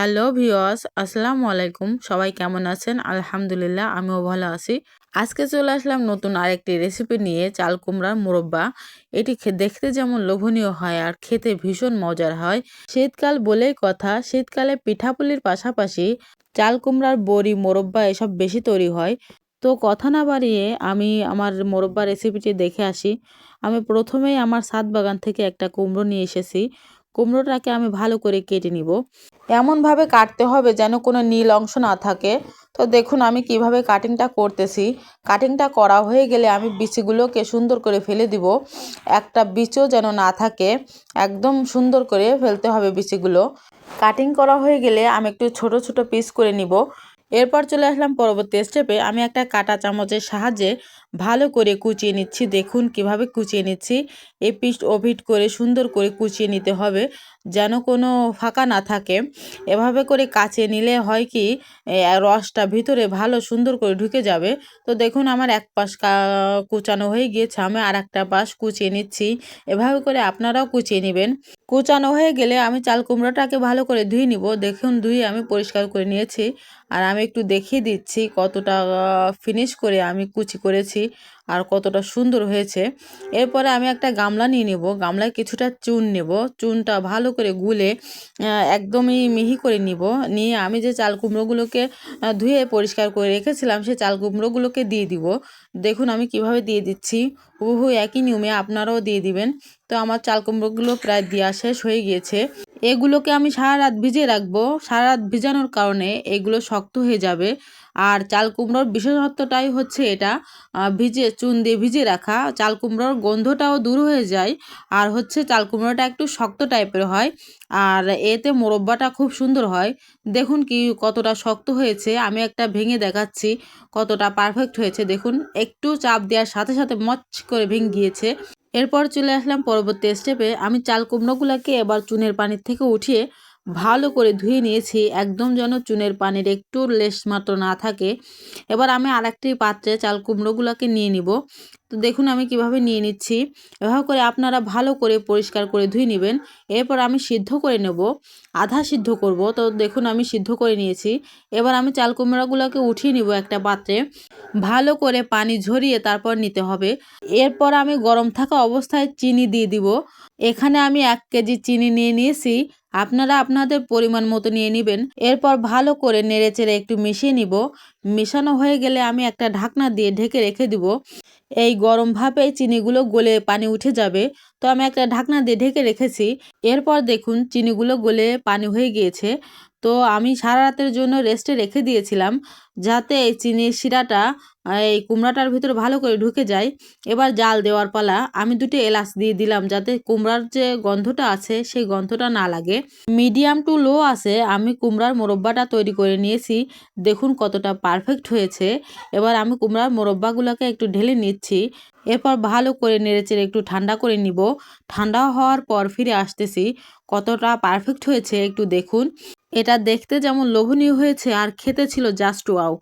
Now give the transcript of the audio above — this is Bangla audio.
হ্যালো ভিওয়াস আসসালামু আলাইকুম। সবাই কেমন আছেন? আলহামদুলিল্লাহ, আমিও ভালো আছি। আজকে চলে আসলাম নতুন আরেকটি রেসিপি নিয়ে, চাল কুমড়ার মোরব্বা। এটি দেখতে যেমন লোভনীয় হয় আর খেতে ভীষণ মজার হয়। শীতকাল বলেই কথা, শীতকালে পিঠাপুলির পাশাপাশি চাল কুমড়ার বড়ি, মোরব্বা এসব বেশি তৈরি হয়। তো কথা না বাড়িয়ে আমি আমার মোরব্বা রেসিপিটি দেখে আসি। আমি প্রথমেই আমার ছাদ বাগান থেকে একটা কুমড়ো নিয়ে এসেছি। কুমড়োটাকে আমি ভালো করে কেটে নিব। এমনভাবে কাটতে হবে যেন কোনো নীল অংশ না থাকে। তো দেখুন, আমি কীভাবে কাটিংটা করতেছি। কাটিংটা করা হয়ে গেলে আমি বিচিগুলোকে সুন্দর করে ফেলে দিব। একটা বিচও যেন না থাকে, একদম সুন্দর করে ফেলতে হবে বিচিগুলো। কাটিং করা হয়ে গেলে আমি একটু ছোট ছোট পিস করে নিব। এরপর চলে আসলাম পরবর্তী স্টেপে আমি একটা কাটা চামচের সাহায্যে ভালো করে কুচিয়ে নিচ্ছি। দেখুন কীভাবে কুচিয়ে নিচ্ছি। এ পিস ওভিট করে সুন্দর করে কুচিয়ে নিতে হবে। যেন কোনো ফাঁকা না থাকে। এভাবে করে কাচিয়ে নিলে হয় কি রসটা ভিতরে ভালো সুন্দর করে ঢুকে যাবে। তো দেখুন আমার এক পাশ কুচানো হয়ে গিয়েছে, আমি আর একটা পাশ কুচিয়ে নিচ্ছি। এভাবে করে আপনারাও কুচিয়ে নেবেন। কুচানো হয়ে গেলে আমি চাল কুমড়োটাকে ভালো করে ধুয়ে নিব। দেখুন ধুয়ে আমি পরিষ্কার করে নিয়েছি। আর আমি একটু দেখিয়ে দিচ্ছি কতটা ফিনিশ করে আমি কুচি করেছি। আর কতটা সুন্দর হয়েছে। এরপরে আমি একটা গামলা নিয়ে নেব। গামলায় কিছুটা চুন নেব। চুনটা ভালো করে গুলে একদমই মিহি করে নিব। নিয়ে আমি যে চাল কুমড়োগুলোকে ধুয়ে পরিষ্কার করে রেখেছিলাম সেই চাল কুমড়োগুলোকে দিয়ে দিব। দেখুন আমি কীভাবে দিয়ে দিচ্ছি। হুবহু একই নিয়মে আপনারাও দিয়ে দিবেন। তো আমার চাল কুমড়োগুলো প্রায় দেওয়া শেষ হয়ে গিয়েছে। এগুলোকে আমি সারা রাত ভিজিয়ে রাখব। সারা রাত ভিজানোর কারণে এগুলো শক্ত হয়ে যাবে। আর চাল কুমড়োর বিশেষত্বটাই হচ্ছে এটা ভিজে চুন দিয়ে ভিজিয়ে রাখা। চাল কুমড়োর গন্ধটাও দূর হয়ে যায়। আর হচ্ছে চাল কুমড়োটা একটু শক্ত টাইপের হয়। আর এতে মোরব্বাটা খুব সুন্দর হয়। দেখুন কি কতটা শক্ত হয়েছে। আমি একটা ভেঙে দেখাচ্ছি কতটা পারফেক্ট হয়েছে। দেখুন, একটু চাপ দেওয়ার সাথে সাথে মচ করে ভেঙে গিয়েছে। এরপর চলে আসলাম পরবর্তী স্টেপে আমি চাল কুমড়োগুলোকে এবার চুনের পানির থেকে উঠিয়ে ভালো করে ধুয়ে নিয়েছি, একদম যেন চুনের পানির একটু লেশ মাত্র না থাকে। এবার আমি আরেকটি পাত্রে চাল কুমড়োগুলোকে নিয়ে নিব। তো দেখুন আমি কীভাবে নিয়ে নিচ্ছি। এভাবে করে আপনারা ভালো করে পরিষ্কার করে ধুয়ে নেবেন। এরপর আমি সিদ্ধ করে নেব। আধা সিদ্ধ করব। তো দেখুন আমি সিদ্ধ করে নিয়েছি। এবার আমি চাল কুমড়োগুলোকে উঠিয়ে নিব একটা পাত্রে। ভালো করে পানি ঝরিয়ে তারপর নিতে হবে। এরপর আমি গরম থাকা অবস্থায় চিনি দিয়ে দিব। এখানে আমি এক কেজি চিনি নিয়ে নিয়েছি। আপনারা আপনাদের পরিমাণ মতো নিয়ে নেবেন। এরপর ভালো করে নেড়েচেড়ে একটু মিশিয়ে নিব। মেশানো হয়ে গেলে আমি একটা ঢাকনা দিয়ে ঢেকে রেখে দিব। এই গরম ভাপে চিনিগুলো গলে পানি উঠে যাবে। তো আমি একটা ঢাকনা দিয়ে ঢেকে রেখেছি। এরপর দেখুন চিনিগুলো গলে পানি হয়ে গিয়েছে। তো আমি সারা রাতের জন্য রেস্টে রেখে দিয়েছিলাম। যাতে এই চিনির শিরাটা এই কুমড়াটার ভিতরে ভালো করে ঢুকে যায়। এবার জাল দেওয়ার পালা আমি দুটো এলাচ দিয়ে দিলাম যাতে কুমড়ার যে গন্ধটা আছে সেই গন্ধটা না লাগে। মিডিয়াম টু লো আছে আমি কুমড়ার মোরব্বাটা তৈরি করে নিয়েছি। দেখুন কতটা পারফেক্ট হয়েছে। এবার আমি কুমড়ার মোরব্বাগুলোকে একটু ঢেলে নিচ্ছি। এরপর ভালো করে নেড়েচেড়ে একটু ঠান্ডা করে নিব। ঠান্ডা হওয়ার পর ফিরে আসতেছি। কতটা পারফেক্ট হয়েছে একটু দেখুন। এটা দেখতে যেমন লোভনীয় হয়েছে আর খেতে ছিল জাস্ট ওয়াও।